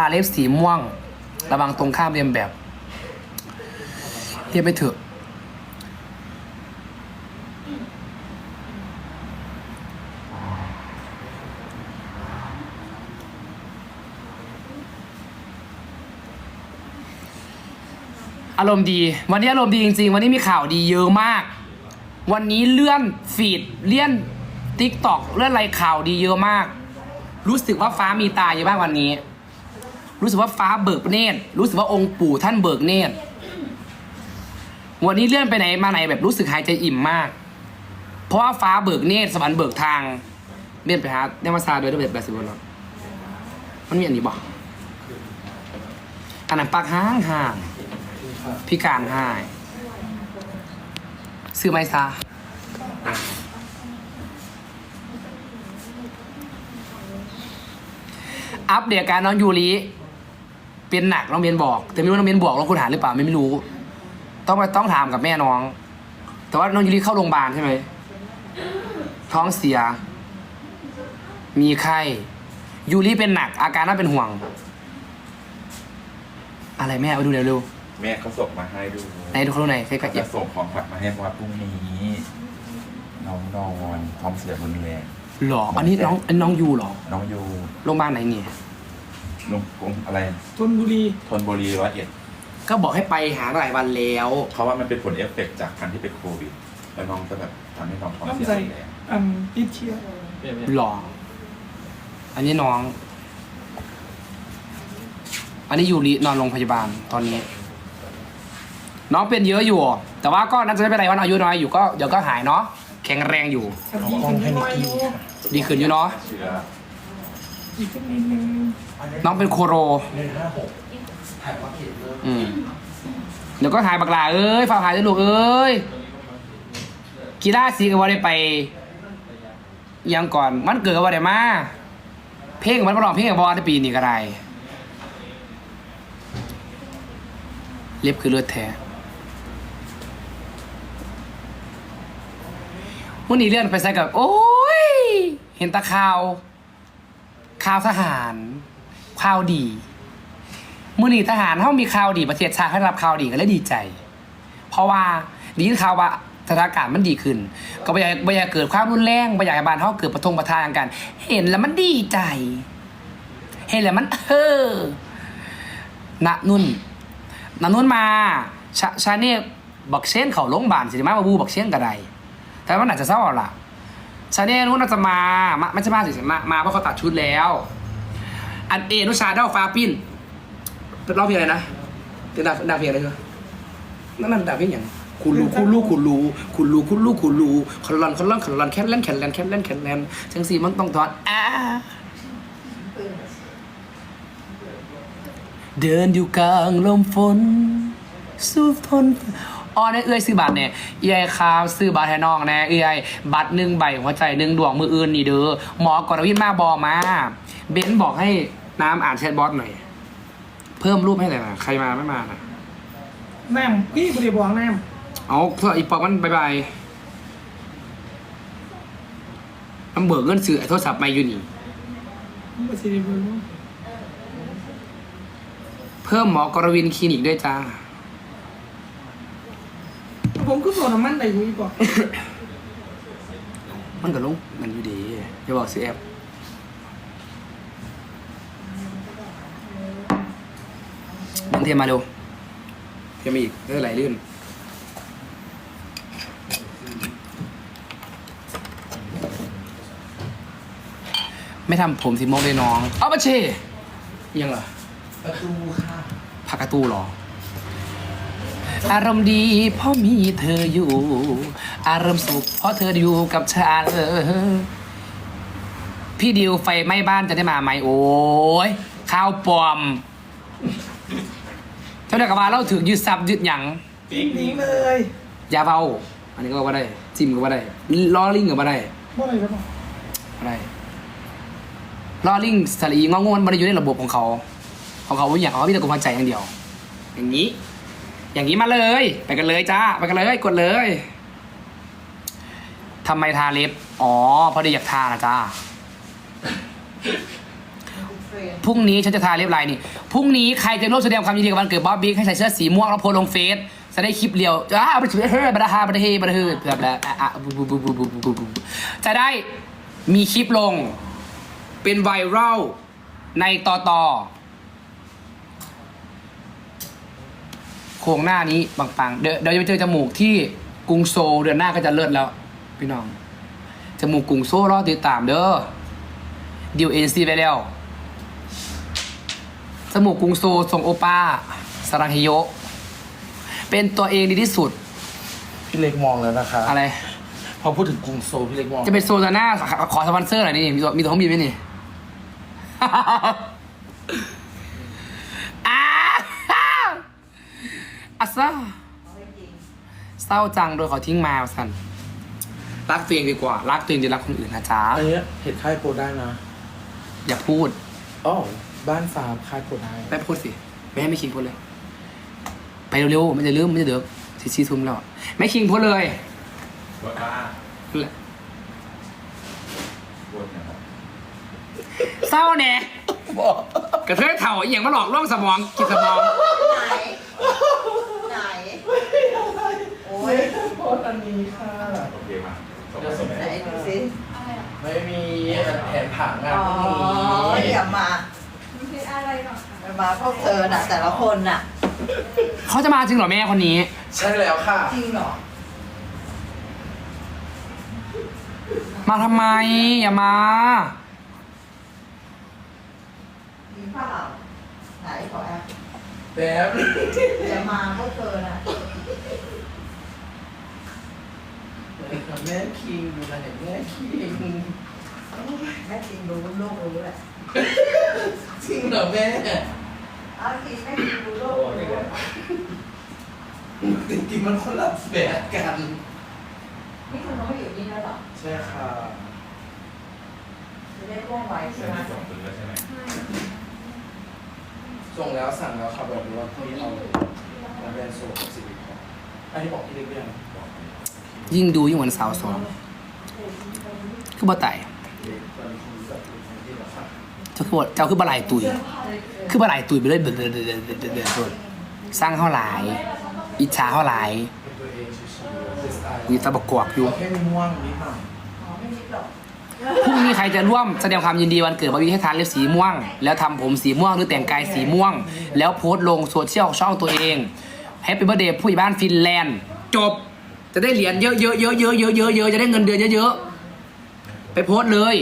าเล็บสีม่วง ระวังตรงข้ามเรียนแบบเรียนไปเถอะอารมณ์ดี วันนี้อารมณ์ดีจริง ๆ วันนี้มีข่าวดีเยอะมาก วันนี้เลื่อนฟีดเลื่อนติ๊กตอกเลื่อนอะไรข่าวดีเยอะมาก รู้สึกว่าฟ้ามีตาเยอะมากวันนี้ รู้สึกว่าฟ้าเบิกเนตรรู้สึกว่าองค์ปู่ท่านเบิกเนตรวันนี้เลื่อนไปไหนมาไหนแบบรู้สึกหายใจอิ่มมาก เพราะว่าฟ้าเบิกเนตรสวรรค์เบิกทางเลื่อนไปหาเนมาซาโดยระเบียบแบบสิบวันแล้มันมีอันนี้บอกอันนั้นปากห้างห่างพิการหายซื้อไหมซาอัปเดตการน้องยูริ เป็นหนักน้องเบนบอก แต่ไม่รู้ว่าน้องเบนบอกน้องคุณหาหรือเปล่าไม่รู้ ต้องไปต้องถามกับแม่น้อง แต่ว่าน้องยูริเข้าโรงพยาบาลใช่ไหมท้องเสีย มีไข้ยูริเป็นหนัก อาการน่าเป็นห่วง อะไรแม่เอาดูเร็วแม่เขาส่งมาให้ดูๆไหนดูเขาดูหน่อยใกล้ๆจะเอ็บส่งของขวัญมาให้เพราะว่าพรุ่งนี้น้องนอนท้องเสียรุนแรงหรออันนี้น้องอันน้องยูเหรอ น้องอยู่โรงพยาบาลไหนเนี่ย ลงกรุงอะไรชนบุรีทนบุรีร้อยเอ็ดก็บอกให้ไปหาหลายวันแล้วเขาว่ามันเป็นผลเอฟเฟกต์จากการที่เป็นโควิด แล้วน้องจะแบบทำให้น้องท้องเสียลำไส้รุนแรงอันติดเชื้อหรออันนี้น้อง อันนี้ยูรินอนโรงพยาบาลตอนนี้ น้องเป็นเยอะอยู่ แต่ว่าก็น่าจะไม่เป็นไรวันอายุน้อยอยู่ก็เดี๋ยวก็หายเนาะแข็งแรงอยู่อันนี้ขึ้นน้อยอยู่ดีขึ้นอยู่เนาะ เชื้อ อีกสักนิดนึง น้องเป็นโคโรอืมเดี๋ยวก็หายบักลาเอ้ยฝากหายด้วยลูกเอ้ยกีฬาสีกับว่าได้ไป ยังก่อนมันเกิดกับว่าได้มา เพลงมันมาลองเพลงกับบอลในปีนี้ก็ได้เล็บคือเลือดแท้วันนี้เลื่อนไปใส่กับ โอ้ย เห็นตะข่าวข่าวทหาร ข่าวดีมื่อนี้ทหารเขามีข่าวดีประเทศชาติให้รับข่าวดีก็เลยดีใจ เพราะว่าดีข่าวว่าสถานการณ์มันดีขึ้น ก็ไม่อยากไม่อยากเกิดความรุนแรงไม่อยากให้บ้านเขาเกิดประทงประทานกัน เห็นแล้วมันดีใจ เห็นแล้วมันเออนะนุ่นนะนุ่นมาชาชาเน่บักเช่นเขาโรงบาลสิมามาบูบักเช่นกระไดแต่ว่าน่าจะเศร้าล่ะชาเน่นู้นน่าจะมาไม่ใช่มาสิมามาเพราะเขาตัดชุดแล้ว อันเอนุชาเด้าฟ้าปิ้นร้องเพลงอะไรนะเป็นดาดาเพลงอะไรเหรอนั่นนั่นดาเพลงอย่างคุณรู้คุณรู้คุณรู้คุณรู้คุณรู้คุณรู้คอนลอนคอนลอนคอนลอนแคทแลนแคทแลนแคทแลนแคทแลนจังสีมันต้องถอนอ่าเดินอยู่กลางลมฝนสู้ทนอ๋อเนี่ยเอื้อยซื้อบัตรเนี่ยเอื้อยคาวซื้อบัตรให้น้องแน่เอื้อยบัตรหนึ่งใบหัวใจหนึ่งดวงมืออื่นนี่เด้อหมอกรวินมาบอมา เบนบอกให้ น้ำอ่านแชทบอสหน่อย เพิ่มรูปให้หน่อยนะใครมาไม่มานะน้ำพี่บริบอกน้เอาเพื่ออีปอกมันบายบายน้ำเบิกเงินซื้อไอ้โทรศัพท์ไม่อยู่นี่ำไม่ใช่บริบอกเพิ่มหมอกรวินคลินิกด้วยจ้า ผมก็บอกน้ำมันได้อยู่อีกบอก มันก็ลงมันอยู่ดีอย่าบอกซื้อแอป น้องเทียมมาเร็วเทียมมาอีกเรื่องไหลลื่นไม่ทำผมสีม่วงเลยน้องเอามาเชยังเหรอประตูค่ะผักกระตูเหรอ อารมณ์ดีเพราะมีเธออยู่ อารมณ์สุขเพราะเธออยู่กับฉันพี่ดิวไฟไหม้บ้านจะได้มาไหมโอ้ยข้าวปลอม เท่าเดียวกับว่าเราถือยึดซับยึดหยังปิ๊งหนีเลยอยาเบาอันนี้ก็ว่าได้จิ้มก็ว่าได้ล้อลิงก็ว่าได้บ่อะไรครับบอกว่าได้ล้อลิงสลีงองงมันไม่ได้อยู่ในระบบของเขาของเขาอย่างเขามีแต่กดหัวใจอย่างเดียว อย่างนี้ อย่างนี้มาเลย ไปกันเลยจ้าไปกันเลยกดเลยทำไมทาเล็บ อ๋อ พอดีอยากทานะจ้า พรุ่งนี้ฉันจะทาเรียบลายนี่ พรุ่งนี้ใครจะร่วมแสดงความยินดีกับวันเกิดบ๊อบบี้ให้ใส่เสื้อสีม่วงแล้วโพสลงเฟซจะได้คลิปเรียวอ้าวไปถือเฮ้ยบัตรฮาบัตรเฮบัตรเฮแบบแล้วอะอะบูบูบูบูบูบูบูจะได้มีคลิปลง เป็นไวรัลในต่อต่อโครงหน้านี้ปังๆ เดี๋ยวเดี๋ยวจะไปเจอจมูกที่กรุงโซลเดือนหน้าก็จะเลิศแล้ว พี่น้อง จมูกกรุงโซลรอติดตามเด้อดิวเอ็นซีไปแล้ว จมูกกรุงโซลทรงโอป้าสรังเฮโยะเป็นตัวเองดีที่สุดพี่เล็กมองแล้วนะคะอะไร พอพูดถึงกรุงโซลพี่เล็กมองจะเป็นโซลาน่าขอสปอนเซอร์หน่อยนี่มีตัวมีตัวของมีไหมนี่อ้าอัสซาเศร้าจังโดยเขาทิ้งมาสันรักตัวเองดีกว่า รักตัวเองดีรักคนอื่นนะจ๊ะอันเนี้ยเห็ดค่ายโปรได้นะ อย่าพูดอ๋อ บ้านฟาร์มค่ายโปรได้ไม่พูดสิไม่ให้ไม่คิงพูดเลย ไปเร็วๆมันจะลืมมันจะเดือบซีซีทุ่มแล้วไม่คิงพูดเลยบดบ้านั่นแหละบดนะครับเศร้าแน่บอกกระเทยเถ่าอหย่างมาหลอกล่องสมองกินสมอง ไหน ไหน โอ้ยโพสต์อันนี้ค่ะ โอเคมาส่งมาส่งไหนมาดูสิ ไม่มีแผนผังงานอ๋อพรุ่งนี้อย่ามาอย่า มาพวกเธอน่ะ แต่ละคนน่ะ เขาจะมาจริงเหรอแม่คนนี้ ใช่แล้วค่ะ จริงเหรอ มาทำไม อย่ามา จริงเปล่าไหนขอแอปแป๊บอย่ามาพวกเธอน่ะ แม่คิงดูแลแม่คิงแม่จริงรู้โลกรู้แหละ จริงเหรอแม่ เอาจริงแม่จริงรู้โลกจริงๆมันคนละแบบกันนี่คุณน้องอยู่นี่แล้วเหรอใช่ค่ะจะได้ร่วมไวใช่เดี๋ยวไหมส่งถึงแล้วใช่ไหมส่งแล้วสั่งแล้วค่ะแบบว่าพี่เอามาแบรนด์โซ่กับสิริพรอันนี้บอกพี่เล็กเรื่องยิ่งดูยิ่งเหมือนสาวสองคือบ่ไต่ เล็กตอนนี้คุณแบบเป็นที่แบบ ค่ะเจ้าคือบ่เจ้าคือบ่ไหลายตุย คือบ่ไหลายตุยไปเลยเดือดเดือดเดือดเดือดเดือดเดือดเดือดสร้างเท่าหลาย อิจฉาเท่าหลายเป็นตัวเองชิวๆเป็นสไตล์มีตะบกกวกอยู่แค่มีม่วงนิดหน่อยอ๋อไม่นิดหรอกพรุ่งนี้ใครจะร่วมแสดงความยินดีวันเกิดบาร์บี้ให้ทานเล็บสีม่วง แล้วทำผมสีม่วงหรือแต่งกายสีม่วง แล้วโพสต์ลงโซเชียลช่องตัวเองแฮปปี้เบ t ร์เดย์ผู้ใหญ่บ้านฟินแลนด์ จบ จะได้เหรียญเยอะเยอะเยอะเยอะเยอะเยอะเยอะจะได้เงินเดือนเยอะๆไปโพสต์เลย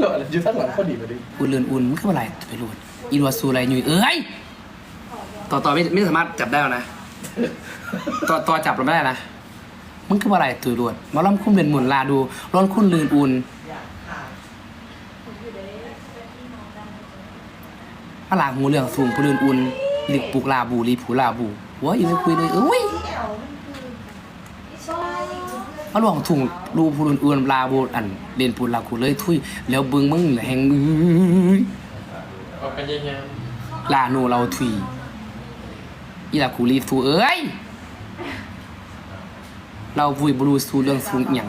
เราอะไรอยู่ข้างหลังพอดีพอดีอุ่นเรือนอุ่นมันคืออะไรไปรูดอีรัวซูอะไรอยู่เอ้ยต่อต่อไม่ไม่สามารถจับได้แล้วนะต่อต่อจับเราไม่ได้นะมันคืออะไรตุยรวดหมาล้อมคุ้มเรือนหมุนลาดูร้อนคุ้นเรือนอุ่นอยากถ่ายพระหลางหูเรื่องสูงผู้เรือนอุ่นหลิกปุกลาบูรีผูลาบูว้ยอีไม่คุยเลยเอ้ย เดี๋ยวมันคือไม่ใช่ พระหลวงถุงรูผู้เรือนอุ่นลาบูอันเรียนปูลากูเลยทุยแล้วเบิ้งมึงแหงอือเป็นยังไงลาโนเราทุยอีลากูรีฟูเอ้ยเราวุยบรูสูเรื่องสูงอย่าง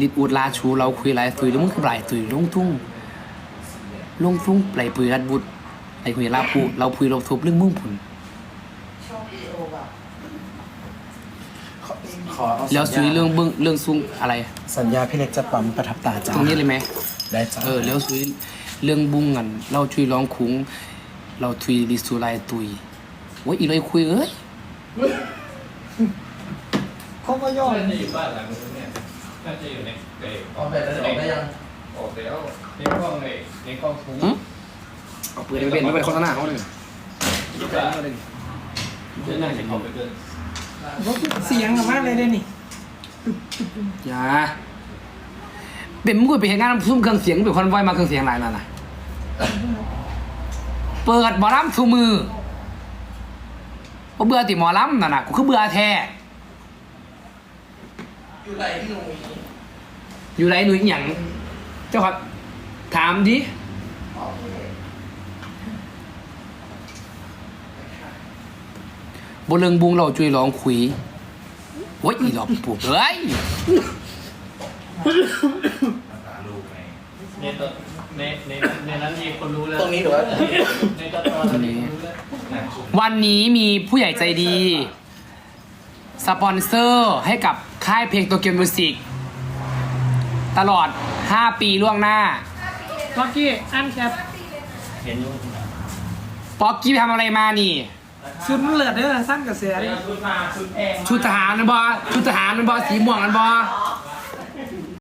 ลิดอูดลาชูเราคุยหลายตุยแล้วมึงคือหลายตุยลงทุ่งลงทุ่งไหลปุยรัดบุตรไหลคุยลาพูเราพุยเราทุบเรื่องมึงผุน ชอบวิดีโอแบบ ขอขอเอาแล้วซุยเรื่องเบิ้งเรื่องซุงอะไร สัญญาพี่เล็กจะปั๊มประทับตาจ้าตรงนี้เลยไหม ได้จ้าเออแล้วซุยเรื่องบุ้งกันเราช่วยร้องคุ้ง เราทุยดิสูลายตุยว่าอีเลยคุยเอ้ยเขาก็ย่อ น่าจะอยู่บ้านหลังนู้นเนี่ยน่าจะอยู่ในเตะเอาแบบนั้นออกได้ยังออกแล้วในห้องในในห้องคุ้งหึเอาปืนไปเป็นไม่เป็นโฆษณาเขาเลยที่จะเดินหน้าจะเข้าไปเดิน เสียงกับมากเลยเด้นี่อย่าเป็นมึงกูไปเห็นงานซุ่มเครื่องเสียงเป็นคนไวมาเครื่องเสียงหลายนั่นน่ะเปิดหมอลำทูมือบ่เบื่อติหมอลำนั่นน่ะกูคือเบื่อแท้อยู่ไหนที่หนูมีอยู่ไรหนูอหย่างเจ้าครับถามดิ บนเรืองบุงเราจุยร้องคุยโอ้ยอีหลอกปลูกเอ้ยในตัวในในในนั้นมีคนรู้แล้วตรงนี้หรือว่าในตัวตอนนี้รู้แล้ววันนี้มีผู้ใหญ่ใจดี สปอนเซอร์ให้กับค่ายเพลงโตเกียวมิวสิกตลอด 5 ปีล่วงหน้าล็อกกี้อันแคปเห็นอยู่ป๊อกกี้ไปทำอะไรมานี่ ชุดมันเลือดเด้อสร้างกระแสเดี๋เลยวยชุดมาชุดแพงชุดทหารนั่นบอชุดทหารนั่นบอสีม่วงนั่นบออ๋อ